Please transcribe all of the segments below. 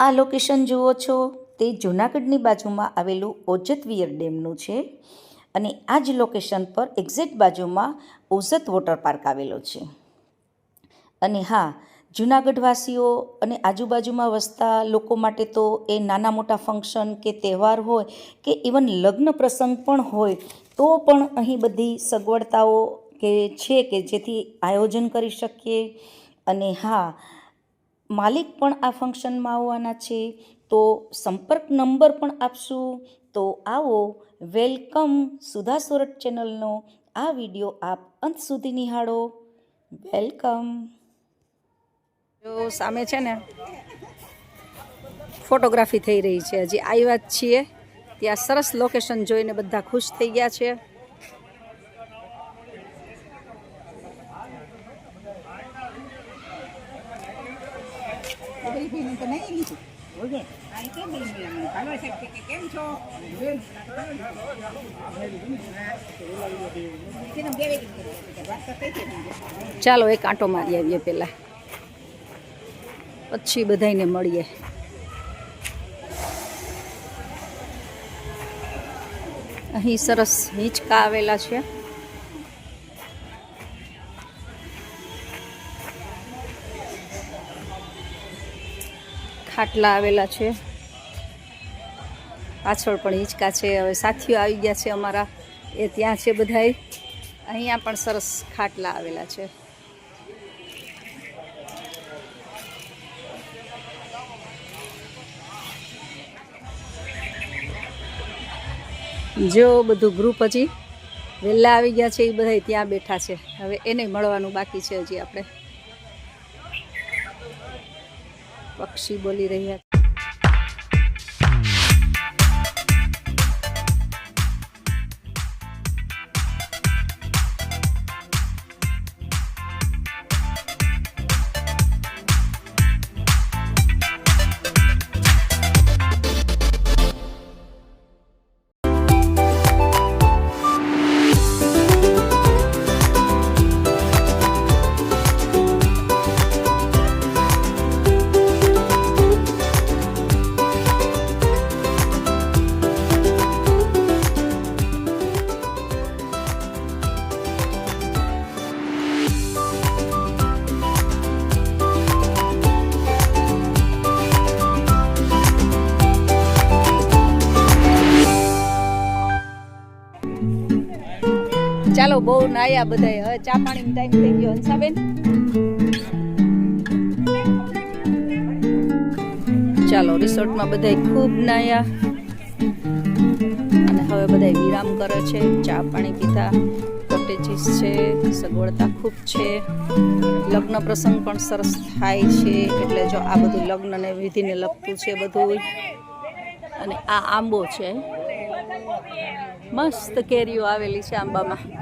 આ લોકેશન જુઓ છો, તે જૂનાગઢની બાજુમાં આવેલું ઓજત વિયર ડેમનું છે અને આ જ લોકેશન પર એક્ઝેક્ટ બાજુમાં ઓઝત વોટર પાર્ક આવેલો છે. અને હા, જૂનાગઢવાસીઓ અને આજુબાજુમાં વસતા લોકો માટે તો એ નાના મોટા ફંક્શન કે તહેવાર હોય કે ઇવન લગ્ન પ્રસંગ પણ હોય, તો પણ અહીં બધી સગવડતાઓ કે છે કે જેથી આયોજન કરી શકીએ. અને હા માલિક પણ આ ફંક્શનમાં આવવાના છે, તો સંપર્ક નંબર પણ આપશું. તો આવો, વેલકમ સુધા સોરઠ ચેનલનો આ વીડિયો આપ અંત સુધી નિહાળો. વેલકમ. જો સામે છે ને, ફોટોગ્રાફી થઈ રહી છે. હજી આવ્યા જ છીએ. ત્યાં સરસ લોકેશન જોઈને બધા ખુશ થઈ ગયા છે. ચાલો એક આંટો મારી આવીએ પહેલાં. પછી બધાને મળીએ. અહીં સરસ હિંચકા આવેલા છે. ખાટલા આવેલા છે. પાછળ પણ હિંચકા છે. હવે સાથીઓ આવી ગયા છે અમારા. એ ત્યાં છે બધાય. અહીંયા પણ સરસ ખાટલા આવેલા છે. જો બધું ગ્રુપ હજી વહેલા આવી ગયા છે, એ બધા ત્યાં બેઠા છે. હવે એને મળવાનું બાકી છે હજી આપણે. પક્ષી બોલી રહ્યા બહુ નાયા બધા હવે ચા પાણી ટાઈમ થઈ ગયો, હંસાબેન? ચાલો, રિસોર્ટમાં બધા ખૂબ નાયા. અને હવે બધા વિરામ કરે છે. ચા પાણી પીધા કોટેજીસ છે, સગવડતા ખૂબ છે. લગ્ન પ્રસંગ પણ સરસ થાય છે, એટલે જો આ બધું લગ્નને વિધિને લગતું છે બધું અને આ આંબો છે. મસ્ત કેરીઓ આવેલી છે આંબામાં.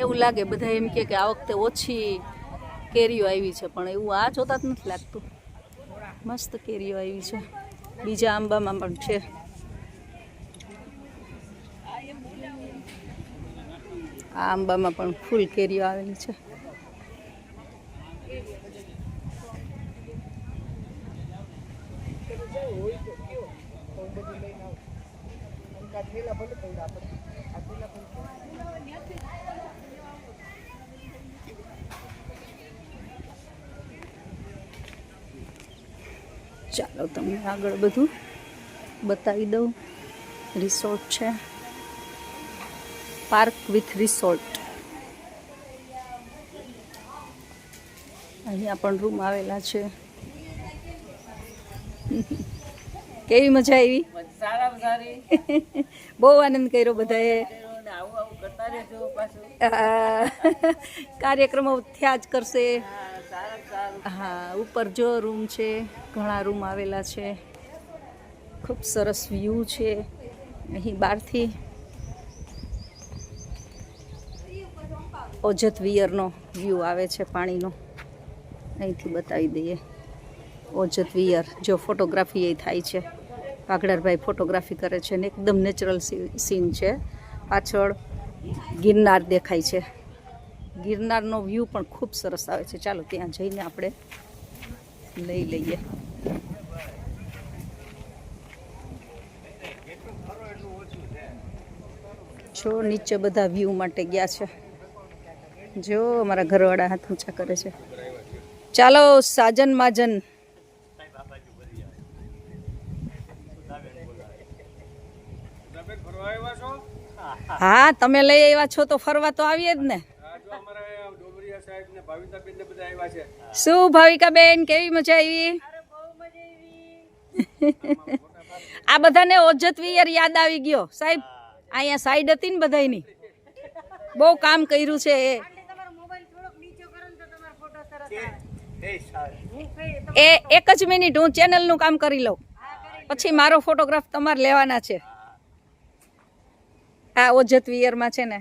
એવું લાગે બધા એમ કે આ વખતે ઓછી કેરીઓ આવી છે, પણ એવું આ જોતા જ નથી લાગતું. મસ્ત કેરીઓ આવી છે. બીજા આંબામાં પણ છે. આ આંબામાં પણ ફૂલ કેરીઓ આવેલી છે. ચાલો તમને આગળ બધું બતાવી દઉં. રિસોર્ટ છે. પાર્ક વિથ રિસોર્ટ અહીંયા પણ રૂમ આવેલા છે. કેવી મજા આવી? બહુ આનંદ કર્યો બધાએ. કાર્યક્રમો થયા જ કરશે. હા, ઉપર જો રૂમ છે, ઘણા રૂમ આવેલા છે. ખૂબ સરસ વ્યૂ છે. અહીં બહારથી ઓજત વિયરનો વ્યૂ આવે છે પાણીનો. અહીંથી બતાવી દઈએ. ઓજત વિયર, જો ફોટોગ્રાફી એ થાય છે. કાગડારભાઈ ફોટોગ્રાફી કરે છે ને, એકદમ નેચરલ સીન છે. પાછળ ગિરનાર દેખાય છે. ગિરનારનો વ્યૂ પણ ખૂબ સરસ આવે છે. ચાલો, ત્યાં જઈને આપણે લઈ લઈએ. જો નીચે બધા વ્યૂ માટે ગયા છે. જો અમારા ઘરવાળા હાથ ઊંચા કરે છે. ચાલો, સાજન માજન. હા, તમે લઈ આવ્યા છો તો ફરવા તો આવીએ જ ને. શું ભાવિકા બેન કેવી મજા આવી? આ બધાને ઓજત વિયર યાદ આવી ગયો. સાહેબ અહીંયા સાઈડ હતી ને બધાની બહુ કામ કર્યું છે એ. એ એક જ મિનિટ હું ચેનલનું કામ કરી લઉં. પછી મારો ફોટોગ્રાફ તમારે લેવાના છે. આ ઓજત વિયરમાં છે ને.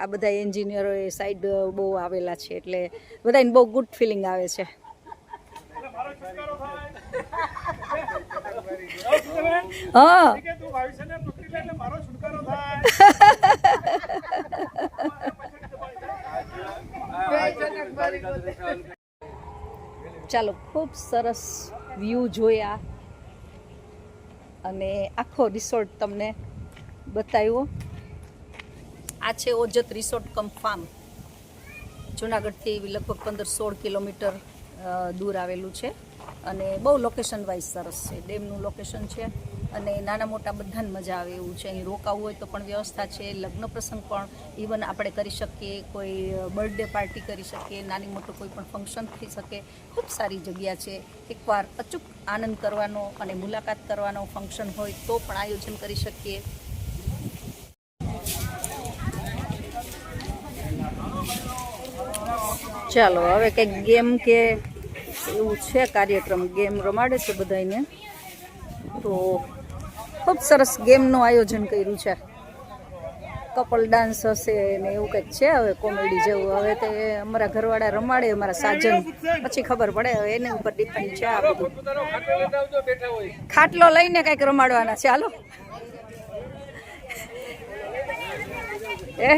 આ બધા એન્જિનિયરો એ સાઈડ બહુ આવેલા છે, એટલે બધાને બહુ ગુડ ફિલિંગ આવે છે. હા. ચાલો, ખૂબ સરસ વ્યૂ જોયા. અને આખો રિસોર્ટ તમને બતાવ્યો. આ છે ઓજત રિસોર્ટ કમ ફાર્મ. જુનાગઢથી લગભગ પંદર સોળ કિલોમીટર દૂર આવેલું છે. અને બહુ લોકેશન વાઇઝ સરસ છે. ડેમનું લોકેશન છે અને નાના મોટા બધાને મજા આવે એવું છે. અહીં રોકાવું હોય તો પણ વ્યવસ્થા છે. લગ્ન પ્રસંગ પણ ઇવન આપણે કરી શકીએ. કોઈ બર્થડે પાર્ટી કરી શકીએ. નાની મોટું કોઈ પણ ફંક્શન થઈ શકે. ખૂબ સારી જગ્યા છે. એકવાર અચૂક આનંદ કરવાનો અને મુલાકાત કરવાનો ફંક્શન હોય તો પણ આયોજન કરી શકીએ. ચાલો, હવે કંઈક ગેમ કે એવું છે, કાર્યક્રમ. ગેમ રમાડે છે બધાને તો ખૂબ સરસ ગેમનું આયોજન કર્યું છે. કપલ ડાન્સ હશે ને એવું કંઈક છે હવે, કોમેડી જેવું. હવે તે અમારા ઘરવાળા રમાડે, અમારા સાજન. પછી ખબર પડે, હવે એની ઉપર ડિપેન્ડ છે આ બધું. ખાટલો લઈને કંઈક રમાડવાના હાલો. એ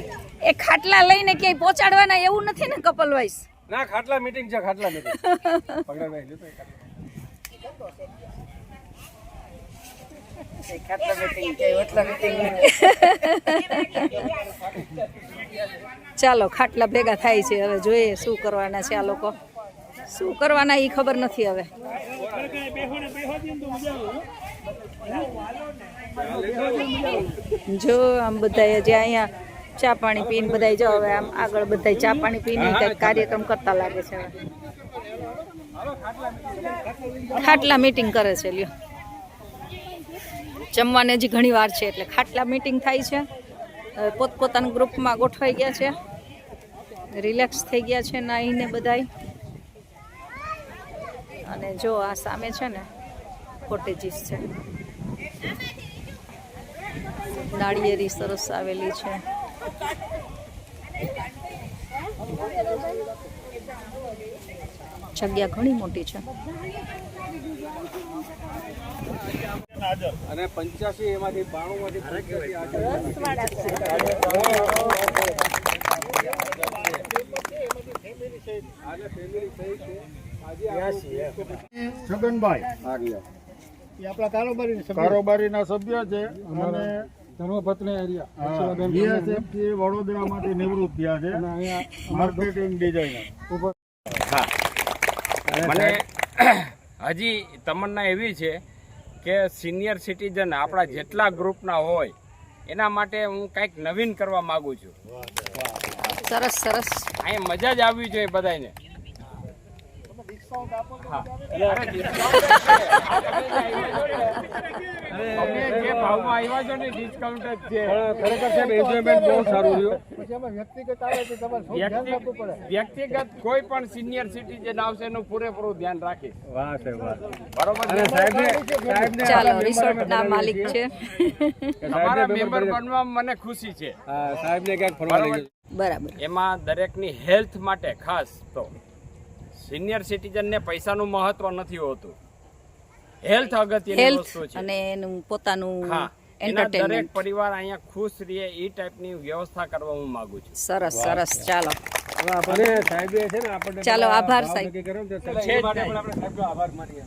એ ખાટલા લઈને ક્યાંય પહોંચાડવાના એવું નથી ને કપલ વાઇસ ના ખાટલા મીટિંગ છે ખાટલા મીટિંગ પકડાભાઈ લ્યો તો ખાટલા. ખાટલા મીટિંગ છે ઓટલા મીટિંગ ચાલો ખાટલા ભેગા થાય છે. હવે જોઈએ શું કરવાના છે આ લોકો. શું કરવાના એ ખબર નથી હવે. જો આમ બધા જે અહીંયા ચા પાણી પીને બધા જો હવે આમ આગળ બધા ચા પાણી પીને કંઈક કાર્યક્રમ કરતા લાગે છે હવે. ખાટલા મીટિંગ કરે છે લ્યો. જમવાને હજી ઘણી વાર છે એટલે ખાટલા મીટિંગ થાય છે. હવે પોતપોતાના ગ્રુપમાં ગોઠવાઈ ગયા છે. રિલેક્સ થઈ ગયા છે નાહીને બધાય. અને જો આ સામે છે ને કોટેજીસ છે. નાળિયેરી સરસ આવેલી છે. જગ્યા ઘણી મોટી છે. અને પંચ્યાસી એમાંથી બાણું માંથી આજે ફેમિલી થઈ છે. આજે છગનભાઈ એ આપણા કારોબારી કારોબારીના સભ્ય છે અને ધર્મપત્ની એરિયા હા, થી વડોદરામાંથી નિવૃત્ત થયા છે. માર્કેટિંગ ડિઝાઇનર મને હજી તમન્ના એવી છે કે સિનિયર સિટીઝન આપણા જેટલા ગ્રુપના હોય એના માટે હું કંઈક નવીન કરવા માંગુ છું. સરસ સરસ. અહીંયા મજા જ આવવી જોઈએ બધાને વ્યક્તિગત કોઈ પણ સિનિયર સિટીઝન આવશે એનું પૂરેપૂરું ધ્યાન રાખીશ વાહ સાહેબ વાહ બરોબર માલિક છે. તમારા મેમ્બર બનવા મને ખુશી છે. હા સાહેબને ક્યાંક ફરવા લઈ બરોબર. ગયો બરાબર. એમાં દરેકની હેલ્થ માટે ખાસ તો સિનિયર સિટીઝનને પૈસાનું મહત્વ નથી હોતું. હેલ્થ અગત્યની વસ્તુ છે. અને એનું પોતાનું હા એના દરેક પરિવાર અહીંયા ખુશ રહે એ ટાઈપની વ્યવસ્થા કરવા હું માંગુ છું. સરસ સરસ. ચાલો. અને સાહેબે છે ને આપણને ચાલો, આભાર સાહેબ. ને તો છે આપણે સાહેબનો આભાર માનીએ.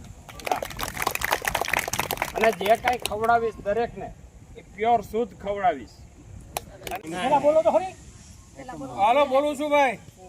અને જે કાંઈ ખવડાવીશ દરેકને એ પ્યોર શુદ્ધ ખવડાવીશ. હાલો બોલું છું ભાઈ.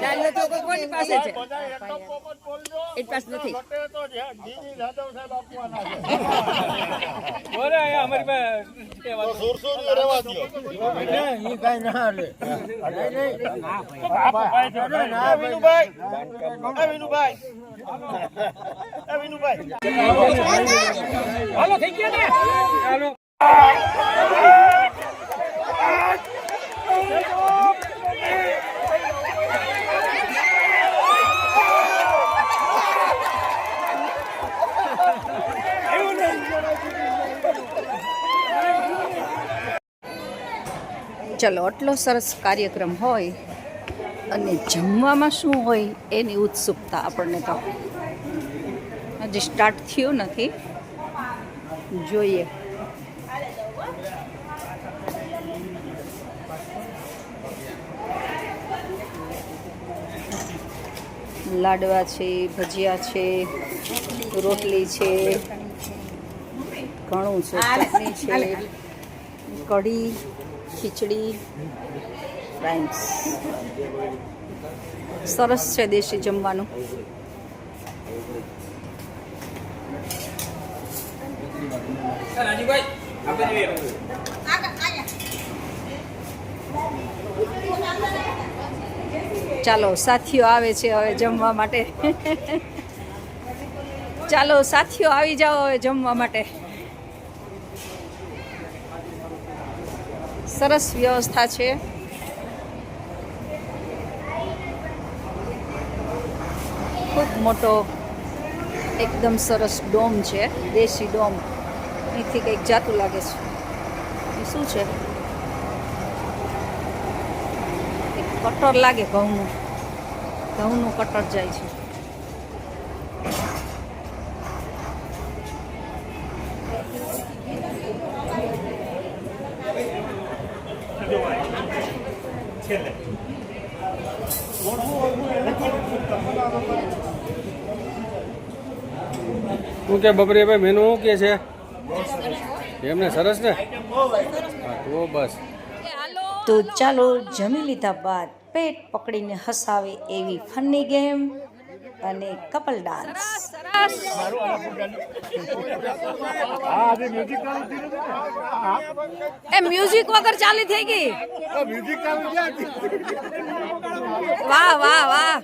દાલનો ચોકો કોની પાસે છે એ પાસે નથી બોલે અમારી પાસે હાલો થઈ ગયા ને? ચાલો ચલો, આટલો સરસ કાર્યક્રમ હોય અને જમવામાં શું હોય એની ઉત્સુકતા આપણને તો હજી સ્ટાર્ટ થયું નથી. જોઈએ. લાડવા છે, ભજીયા છે, રોટલી છે ઘણું છે છે, કઢી. ખીચડી, ફ્રાઈસ. સરસ છે દેશી જમવાનું. ચાલો, સાથીઓ આવે છે હવે જમવા માટે. ચાલો, સાથીઓ, આવી જાઓ હવે જમવા માટે. સરસ વ્યવસ્થા છે. ખૂબ મોટો, એકદમ સરસ ડોમ છે, દેશી ડોમ. અહીંથી કંઈક જાતું લાગે છે. એ શું છે? એક કટર લાગે ઘઉંનું. ઘઉંનું કટર જાય છે. શું કે બબરીભાઈ મેનુ શું કે છે? એમને સરસ ને? તો બસ. તો ચાલો જમી લીધા બાદ પેટ પકડીને હસાવે એવી ફની ગેમ અને કપલ ડાન્સ. એ મ્યુઝિક વગર ચાલી થઈ ગઈ વાહ વાહ વાહ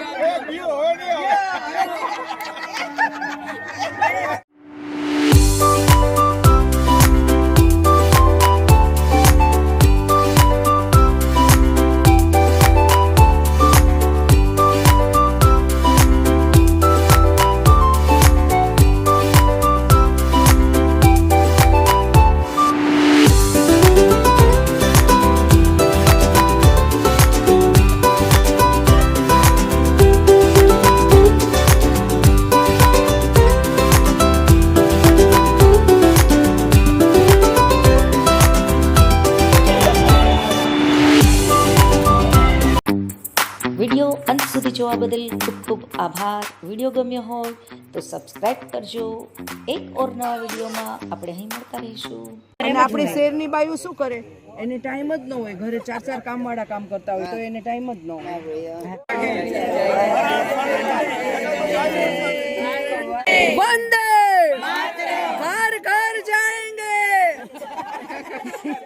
વીડિયો અંત સુધી જોવા બદલ ખૂબ ખૂબ આભાર. વીડિયો ગમ્યો હોય તો સબસ્ક્રાઇબ કરજો. એક ઓર નવા વિડીયોમાં આપણે અહીં મળતા રહીશું. અને આપણી શેરની બાયું શું કરે? એને ટાઈમ જ ન હોય. ઘરે ચાર ચાર કામવાળા કામ કરતા હોય તો એને ટાઈમ જ ન હોય. વંદે